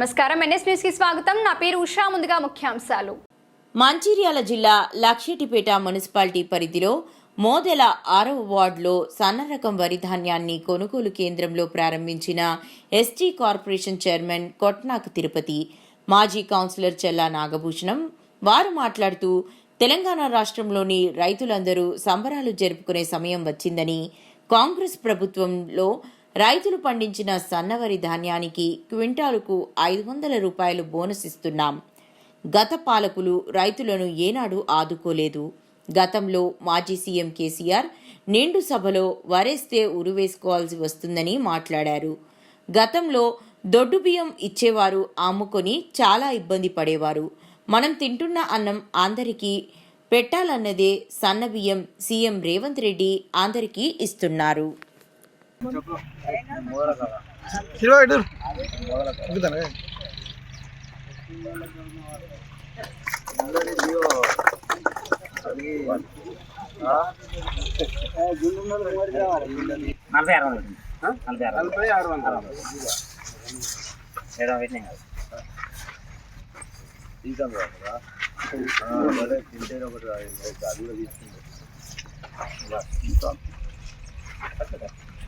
నమస్కారం. ఎన్ఎస్ న్యూస్కి స్వాగతం. నా పేరు ఉషా. ముందుగా ముఖ్యాంశాలు. మంచిర్యాల జిల్లా లక్షటిపేట మున్సిపాలిటీ పరిధిలో మోదెల ఆరవ వార్డులో సన్నరకం వరి ధాన్యాన్ని కొనుగోలు కేంద్రంలో ప్రారంభించిన ST corporation chairman Kotnak Tirupati మాజీ కౌన్సిలర్ చెల్లా నాగభూషణం వారు మాట్లాడుతూ తెలంగాణ రాష్ట్రంలోని రైతులందరూ సంబరాలు జరుపుకునే సమయం వచ్చిందని కాంగ్రెస్ ప్రభుత్వంలో రైతులు పండించిన సన్నవరి ధాన్యానికి క్వింటాలుకు ఐదు వందల రూపాయలు బోనస్ ఇస్తున్నాం. గత పాలకులు రైతులను ఏనాడు ఆదుకోలేదు. గతంలో మాజీ సీఎం కేసీఆర్ నిండు సభలో వరేస్తే ఉరువేసుకోవాల్సి వస్తుందని మాట్లాడారు. గతంలో దొడ్డు బియ్యం ఇచ్చేవారు అమ్ముకొని చాలా ఇబ్బంది పడేవారు. మనం తింటున్న అన్నం అందరికీ పెట్టాలన్నదే సన్న బియ్యం సీఎం రేవంత్ రెడ్డి అందరికీ ఇస్తున్నారు. ఇరవై ఐదు ఎక్కుతానే నలభై ఆరు వందలు నలభై ఆరు నలభై ఆరు వందలు ఏదో పెట్టినాం కదా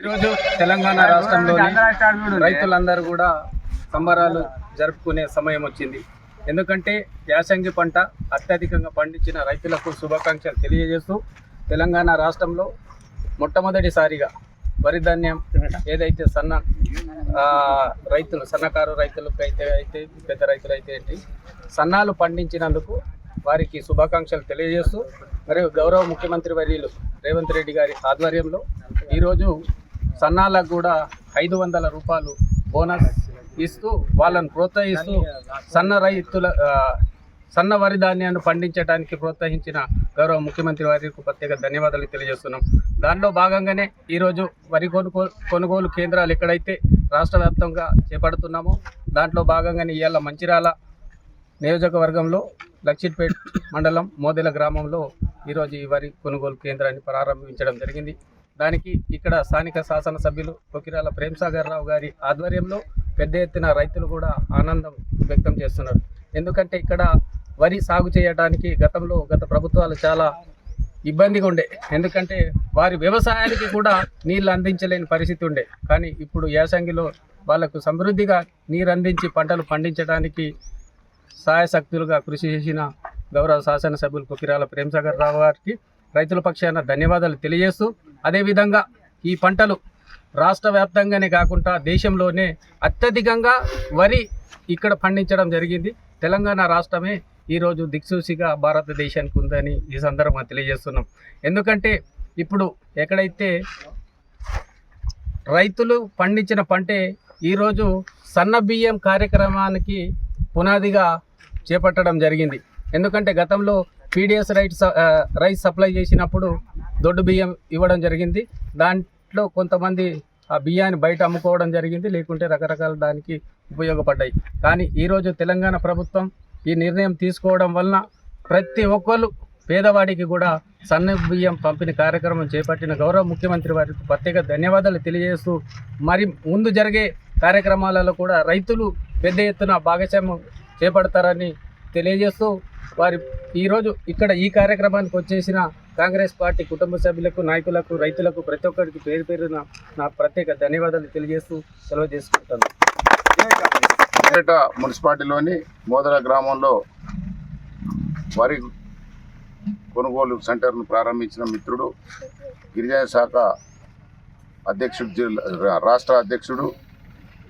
ఈరోజు తెలంగాణ రాష్ట్రంలోని రైతులందరూ కూడా సంబరాలు జరుపుకునే సమయం వచ్చింది. ఎందుకంటే యాసంగి పంట అత్యధికంగా పండించిన రైతులకు శుభాకాంక్షలు తెలియజేస్తూ తెలంగాణ రాష్ట్రంలో మొట్టమొదటిసారిగా వరి ధాన్యం ఏదైతే సన్న రైతులు సన్నకారు రైతులకు అయితే అయితే పెద్ద రైతులు అయితే ఏంటి సన్నాలు పండించినందుకు వారికి శుభాకాంక్షలు తెలియజేస్తూ మరియు గౌరవ ముఖ్యమంత్రి వర్యులు రేవంత్ రెడ్డి గారి ఆధ్వర్యంలో ఈరోజు సన్నాలకు కూడా ఐదు వందల రూపాయలు బోనస్ ఇస్తూ వాళ్ళని ప్రోత్సహిస్తూ సన్న రైతుల సన్న వరి ధాన్యాన్ని పండించడానికి ప్రోత్సహించిన గౌరవ ముఖ్యమంత్రి వారికి ప్రత్యేక ధన్యవాదాలు తెలియజేస్తున్నాం. దానిలో భాగంగానే ఈరోజు వరి కొనుగోలు కొనుగోలు కేంద్రాలు ఎక్కడైతే రాష్ట్ర వ్యాప్తంగా చేపడుతున్నామో దాంట్లో భాగంగానే ఇవాళ మంచిర్యాల నియోజకవర్గంలో లక్షిట్పేట్ మండలం మోదెల గ్రామంలో ఈరోజు ఈ వరి కొనుగోలు కేంద్రాన్ని ప్రారంభించడం జరిగింది. దానికి ఇక్కడ స్థానిక శాసనసభ్యులు కొకిరాల ప్రేమ్సాగర్ రావు గారి ఆధ్వర్యంలో పెద్ద ఎత్తున రైతులు కూడా ఆనందం వ్యక్తం చేస్తున్నారు. ఎందుకంటే ఇక్కడ వరి సాగు చేయడానికి గతంలో గత ప్రభుత్వాలు చాలా ఇబ్బందిగా ఉండే. ఎందుకంటే వారి వ్యవసాయానికి కూడా నీళ్ళు అందించలేని పరిస్థితి ఉండే. కానీ ఇప్పుడు యాసంగిలో వాళ్ళకు సమృద్ధిగా నీరు అందించి పంటలు పండించడానికి సహాయశక్తులుగా కృషి చేసిన గౌరవ శాసనసభ్యులు కుకిరాల ప్రేమసాగర్ రావు గారికి రైతుల పక్షాన ధన్యవాదాలు తెలియజేస్తూ అదేవిధంగా ఈ పంటలు రాష్ట్ర వ్యాప్తంగానే కాకుండా దేశంలోనే అత్యధికంగా వరి ఇక్కడ పండించడం జరిగింది. తెలంగాణ రాష్ట్రమే ఈరోజు దిక్సూచిగా భారతదేశానికి ఉందని ఈ సందర్భంగా తెలియజేస్తున్నాం. ఎందుకంటే ఇప్పుడు ఎక్కడైతే రైతులు పండించిన పంటే ఈరోజు సన్న బియ్యం కార్యక్రమానికి పునాదిగా చేపట్టడం జరిగింది. ఎందుకంటే గతంలో పీడిఎస్ రైట్ రైస్ సప్లై చేసినప్పుడు దొడ్డు బియ్యం ఇవ్వడం జరిగింది. దాంట్లో కొంతమంది ఆ బియ్యాన్ని బయట అమ్ముకోవడం జరిగింది. లేకుంటే రకరకాల దానికి ఉపయోగపడ్డాయి. కానీ ఈరోజు తెలంగాణ ప్రభుత్వం ఈ నిర్ణయం తీసుకోవడం వలన ప్రతి ఒక్కరు పేదవాడికి కూడా సన్న బియ్యం పంపిణీ కార్యక్రమం చేపట్టిన గౌరవ ముఖ్యమంత్రి వారికి ప్రత్యేక ధన్యవాదాలు తెలియజేస్తూ మరి ముందు జరిగే కార్యక్రమాలలో కూడా రైతులు పెద్ద ఎత్తున భాగస్వామ్యం చేపడతారని తెలియజేస్తూ వారి ఈరోజు ఇక్కడ ఈ కార్యక్రమానికి వచ్చేసిన కాంగ్రెస్ పార్టీ కుటుంబ సభ్యులకు నాయకులకు రైతులకు ప్రతి ఒక్కరికి పేరు పేరున నా ప్రత్యేక ధన్యవాదాలు తెలియజేస్తూ సెలవు చేసుకుంటాను. పేట మున్సిపాలిటీలోని మోదర గ్రామంలో వరి కొనుగోలు సెంటర్ను ప్రారంభించిన మిత్రుడు గిరిజన శాఖ అధ్యక్షుడు జిల్లా రాష్ట్ర అధ్యక్షుడు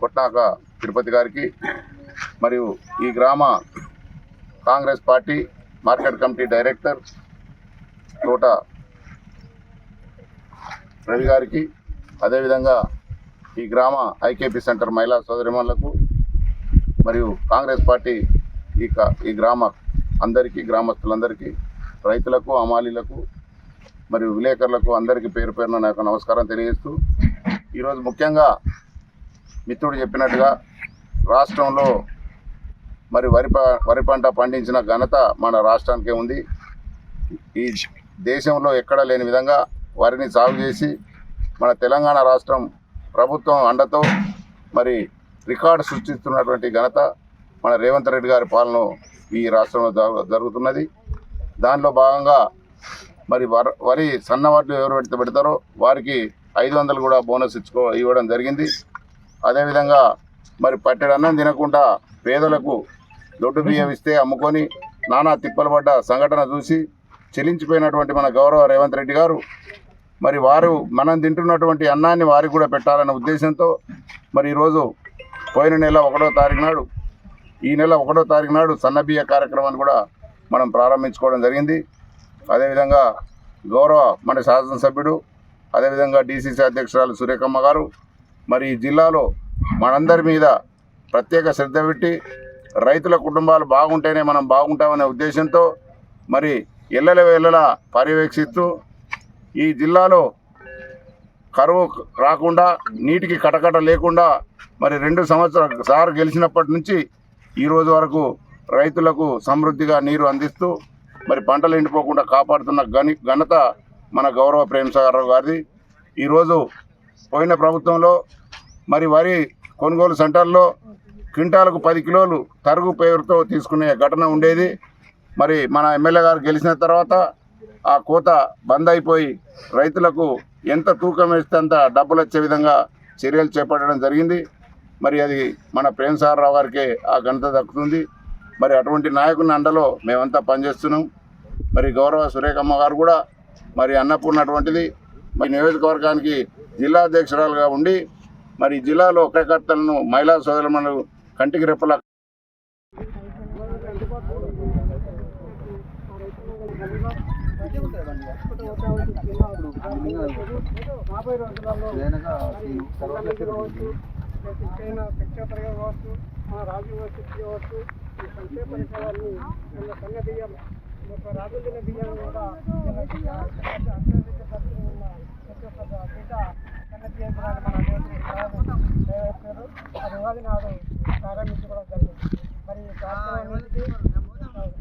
కొట్టాక తిరుపతి గారికి మరియు ఈ గ్రామ Congress party market committee director Thota Ravi గారికి అదేవిధంగా ఈ గ్రామ ఐకేపీ సెంటర్ మహిళా సోదరిమణులకు మరియు కాంగ్రెస్ పార్టీ ఈ ఈ గ్రామ అందరికీ గ్రామస్తులందరికీ రైతులకు అమాలీలకు మరియు విలేకరులకు అందరికీ పేరు పేరున నా నమస్కారం తెలియజేస్తూ ఈరోజు ముఖ్యంగా మిత్రుడు చెప్పినట్టుగా రాష్ట్రంలో మరి వరి ప- వరి పంట పండించిన ఘనత మన రాష్ట్రానికే ఉంది. ఈ దేశంలో ఎక్కడ లేని విధంగా వరిని సాగు చేసి మన తెలంగాణ రాష్ట్రం ప్రభుత్వం అండతో మరి రికార్డు సృష్టిస్తున్నటువంటి ఘనత మన రేవంత్ రెడ్డి గారి పాలన ఈ రాష్ట్రంలో జరుగుతున్నది. దానిలో భాగంగా మరి వరి సన్నవాట్లు ఎవరు పెడితే పెడతారో వారికి ఐదు వందలు కూడా బోనస్ ఇచ్చుకో ఇవ్వడం జరిగింది. అదేవిధంగా మరి పట్టెడన్నం తినకుండా పేదలకు దొడ్డు బియ్యం ఇస్తే అమ్ముకొని నానా తిప్పలు పడ్డ సంఘటన చూసి చెలించిపోయినటువంటి మన గౌరవ రేవంత్ రెడ్డి గారు మరి వారు మనం తింటున్నటువంటి అన్నాన్ని వారికి కూడా పెట్టాలన్న ఉద్దేశంతో మరి ఈరోజు పోయిన నెల ఒకటో తారీఖు నాడు ఈ నెల ఒకటో తారీఖు నాడు సన్నబియ్య కార్యక్రమాన్ని కూడా మనం ప్రారంభించుకోవడం జరిగింది. అదేవిధంగా గౌరవ మన శాసనసభ్యుడు అదేవిధంగా డీసీసీ అధ్యక్షురాలు సురేఖమ్మ గారు మరి ఈ జిల్లాలో మనందరి మీద ప్రత్యేక శ్రద్ధ పెట్టి రైతుల కుటుంబాలు బాగుంటేనే మనం బాగుంటామనే ఉద్దేశంతో మరి ఎల్లల ఇళ్ళల పర్యవేక్షిస్తూ ఈ జిల్లాలో కరువు రాకుండా నీటికి కటకట లేకుండా మరి రెండు సంవత్సరాలు సార్ గెలిచినప్పటి నుంచి ఈరోజు వరకు రైతులకు సమృద్ధిగా నీరు అందిస్తూ మరి పంటలు ఎండిపోకుండా కాపాడుతున్న ఘని ఘనత మన గౌరవ ప్రేమసాగర్ గారిది. ఈరోజు పోయిన ప్రభుత్వంలో మరి వరి కొనుగోలు సెంటర్లో క్వింటాలకు పది కిలోలు తరుగు పేరుతో తీసుకునే ఘటన ఉండేది. మరి మన ఎమ్మెల్యే గారు గెలిచిన తర్వాత ఆ కోత బంద్ అయిపోయి రైతులకు ఎంత తూకం వేస్తే అంత డబ్బులు వచ్చే విధంగా చర్యలు చేపట్టడం జరిగింది. మరి అది మన ప్రేమ్ సార్ రావు గారికి ఆ ఘనత దక్కుతుంది. మరి అటువంటి నాయకుని అండలో మేమంతా పనిచేస్తున్నాం. మరి గౌరవ సురేఖమ్మ గారు కూడా మరి అన్నపూర్ణ అటువంటిది. మరి నియోజకవర్గానికి జిల్లా అధ్యక్షురాలుగా ఉండి మరి జిల్లాలో కార్యకర్తలను మహిళా సోదరులను కంటికి రెప్పలా చైనా ప్రఖ్యాతగా కావచ్చు మన రాజీవ్ యూనివర్సిటీ కావచ్చు ఈ సంక్షేమ పథకాలన్నీ మన బియ్యం కూడా ఉన్న అది ఉగాది నాడు ప్రారంభించుకోవడం జరిగింది మరి ఈ కార్యక్రమానికి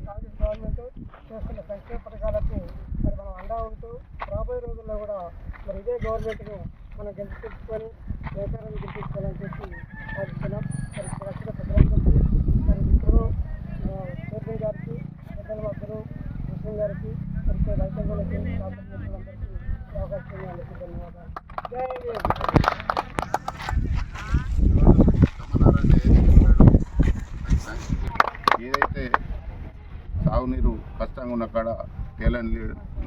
కాంగ్రెస్ గవర్నమెంట్ చేస్తున్న సంక్షేమ పథకాలకు మరి మనం అండా ఉంటూ రాబోయే రోజుల్లో కూడా మరి ఇదే గవర్నమెంట్ను మనం గెలిపించుకొని వ్యాపారాన్ని గెలిపించుకోవాలని చెప్పి ఆశిస్తున్నాం మరి ప్రస్తుత ప్రజలందరికీ మరి ఇప్పుడు చైర్మన్ గారికి పెద్దల వద్దరు ముస్లిం గారికి మరి ఇక్కడ రైతాంగాలకి రాష్ట్రందరికీ ఈ అవకాశం ఇచ్చినందుకు ధన్యవాదాలు జై హింద్. ఏదైతే సాగునీరు కష్టంగా ఉన్న కాడ కేలన్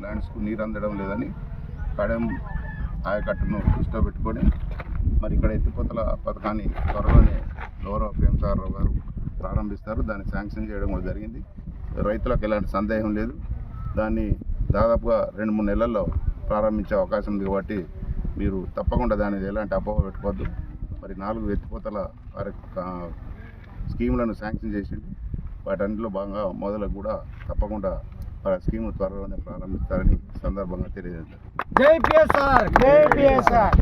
ల్యాండ్స్కు నీరు అందడం లేదని కడెం ఆయకట్టును దృష్టిలో పెట్టుకొని మరి ఇక్కడ ఎత్తిపోతల పథకాన్ని త్వరలోనే గౌరవ ప్రేమ రావు గారు ప్రారంభిస్తారు. దాన్ని శాంక్షన్ చేయడం కూడా జరిగింది. రైతులకు ఎలాంటి సందేహం లేదు. దాన్ని దాదాపుగా రెండు మూడు నెలల్లో ప్రారంభించే అవకాశం ఉంది కాబట్టి మీరు తప్పకుండా దాని ఎలాంటి అపోహ పెట్టుకోవద్దు. మరి నాలుగు ఎత్తిపోతల స్కీములను శాంక్షన్ చేసిండు వాటన్నిటిలో భాగంగా మొదలకు కూడా తప్పకుండా ఆ స్కీమ్ త్వరలోనే ప్రారంభిస్తారని సందర్భంగా తెలియజేస్తారు జై పిఎస్ఆర్ జై పిఎస్ఆర్.